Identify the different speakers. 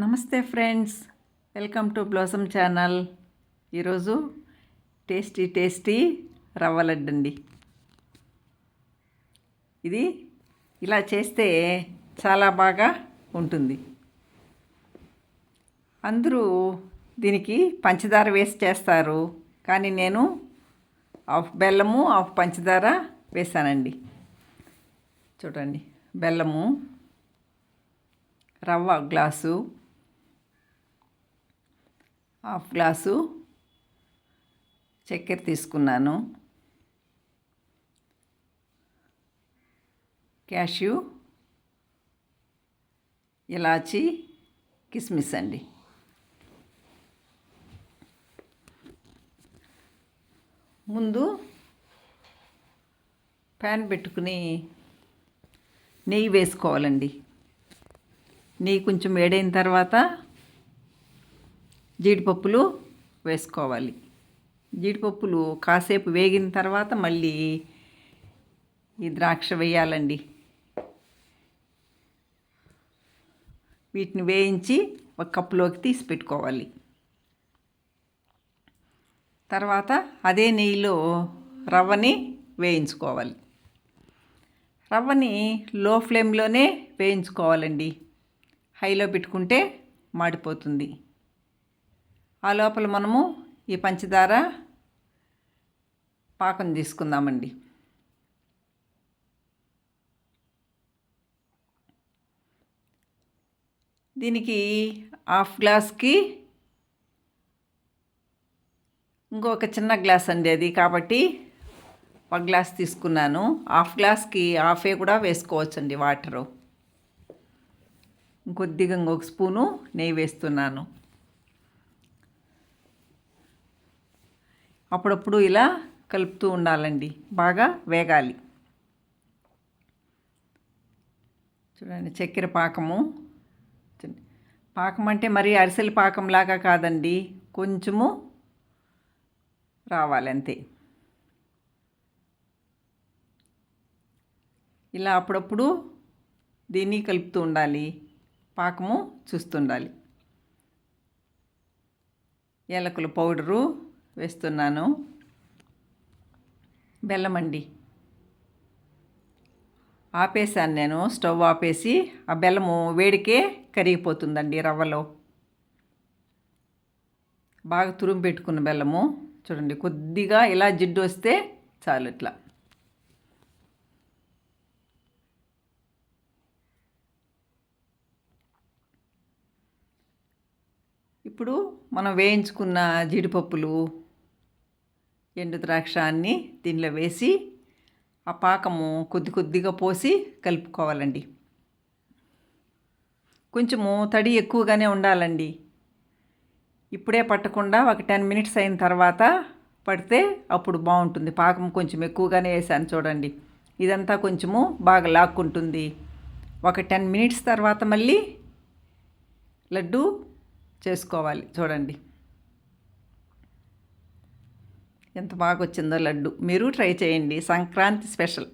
Speaker 1: నమస్తే friends welcome to blossom channel. ఈరోజు tasty tasty rava laddu అండి ఇది ఇలా చేస్తే చాలా బాగా ఉంటుంది. అందరూ దీనికి పంచదార వేసి చేస్తారు కానీ నేను హాఫ్ బెల్లము హాఫ్ పంచదార వేసానండి. చూడండి బెల్లము రవ్వ గ్లాసు హాఫ్ గ్లాసు చక్కెర తీసుకున్నాను. క్యాష్యూ ఇలాచి కిస్మిస్ అండి. ముందు ప్యాన్ పెట్టుకుని నెయ్యి వేసుకోవాలండి. నెయ్యి కొంచెం వేడైన తర్వాత జీడిపప్పులు వేసుకోవాలి. జీడిపప్పులు కాసేపు వేగిన తర్వాత మళ్ళీ ఈ ద్రాక్ష వేయాలండి. వీటిని వేయించి ఒక కప్పులోకి తీసి పెట్టుకోవాలి. తర్వాత అదే నెయ్యిలో రవ్వని వేయించుకోవాలి. రవ్వని లో ఫ్లేమ్లోనే వేయించుకోవాలండి. హైలో పెట్టుకుంటే మాడిపోతుంది. ఆ లోపల మనము ఈ పంచదార పాకం తీసుకుందామండి. దీనికి హాఫ్ గ్లాస్కి ఇంకొక చిన్న గ్లాస్ అండి అది కాబట్టి ఒక గ్లాస్ తీసుకున్నాను. హాఫ్ గ్లాస్కి హాఫే కూడా వేసుకోవచ్చండి వాటరు. ఇంకొద్దిగా ఇంకొక స్పూను నెయ్యి వేస్తున్నాను. అప్పుడప్పుడు ఇలా కలుపుతూ ఉండాలండి. బాగా వేగాలి. చూడండి చక్కెర పాకము. పాకం అంటే మరీ అరిసెల పాకంలాగా కాదండి. కొంచెము రావాలి అంతే. ఇలా అప్పుడప్పుడు దీన్ని కలుపుతూ ఉండాలి. పాకము చూస్తుండాలి. ఏలకుల పౌడరు వేస్తున్నాను. బెల్లం అండి. ఆపేసాను నేను స్టవ్ ఆపేసి ఆ బెల్లము వేడికే కరిగిపోతుందండి రవ్వలో. బాగా తురుము పెట్టుకున్న బెల్లము. చూడండి కొద్దిగా ఇలా జిడ్డు వస్తే చాలు ఇట్లా. ఇప్పుడు మనం వేయించుకున్న జీడిపప్పులు ఎండు ద్రాక్ష దీనిలో వేసి ఆ పాకము కొద్ది కొద్దిగా పోసి కలుపుకోవాలండి. కొంచెము తడి ఎక్కువగానే ఉండాలండి. ఇప్పుడే పట్టకుండా ఒక టెన్ మినిట్స్ అయిన తర్వాత పడితే అప్పుడు బాగుంటుంది. పాకం కొంచెం ఎక్కువగానే వేసాను చూడండి. ఇదంతా కొంచెము బాగా లాక్కుంటుంది. ఒక టెన్ మినిట్స్ తర్వాత మళ్ళీ లడ్డు చేసుకోవాలి చూడండి. ఎంత బాగా వచ్చిందో లడ్డు. మీరు ట్రై చేయండి. సంక్రాంతి స్పెషల్.